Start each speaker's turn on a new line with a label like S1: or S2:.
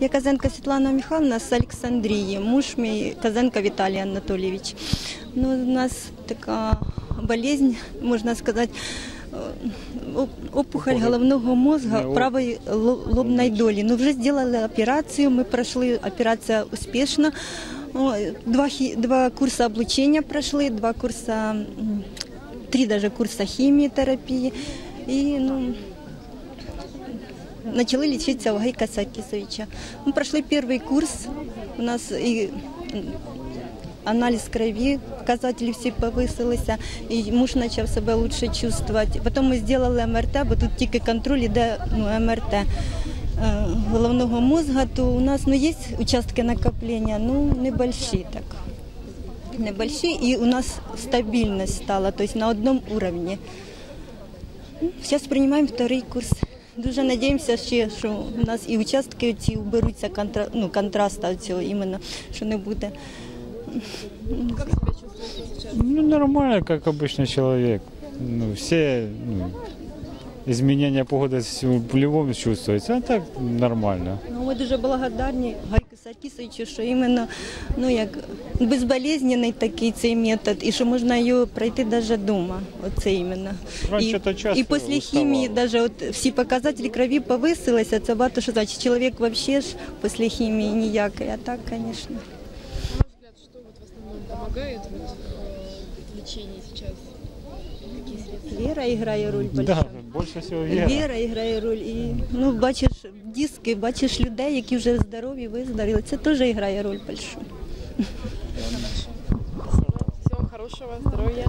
S1: Я Казенко Світлана Михайловна з Олександрії, муж мій Казенко Віталій Анатолійович. Ну, у нас така болезнь, можна сказати, е, опухоль головного мозга правої ло- лобної долі. Ну, вже зробили операцію, ми пройшли операцію успішно. Два, два курси облучення пройшли, два курси, три даже курси хіміотерапії. І, ну, начали лечиться Гайка Сакисовича. Мы прошли первый курс, у нас и м, аналіз крові, показателі всі повисилися, і муж почав себе лучше чувствувати. Потім ми зробили МРТ, бо тут тільки контроль іде ну, МРТ е, головного мозга, то у нас ну, є участки накоплення, ну небольші так. Небольші, і у нас стабільність стала, тобто на одному рівні. Зараз приймаємо вторий курс. Дуже надіємося ще, що у нас і участки ці уберуться контра, ну, контраста цього іменно, що не буде.
S2: Ну, нормально, как обычный человек. Ну, все ну, изменения погоды в любом чувствуется, а так нормально.
S1: Ну, ми дуже благодарні Гайку Саркісовичу, що іменно ну, як безболезненний такий цей метод, і що можна його пройти навіть вдома. Оце іменно.
S2: Раніше
S1: і,
S2: то часто
S1: і після хімії даже от всі показателі крові повисилися, це багато що значить. Чоловік взагалі ж після хімії ніякий, а так, звісно.
S3: На ваш взгляд, что вот в основном помогает э, в лечении сейчас?
S1: Віра грає роль большую.
S2: Да, більше всього Віра.
S1: Віра грає роль. І ну, бачиш диски, бачиш людей, які вже здорові, виздоровіли. Це теж грає роль більшу.
S3: Всього хорошого хорошего, здоровья.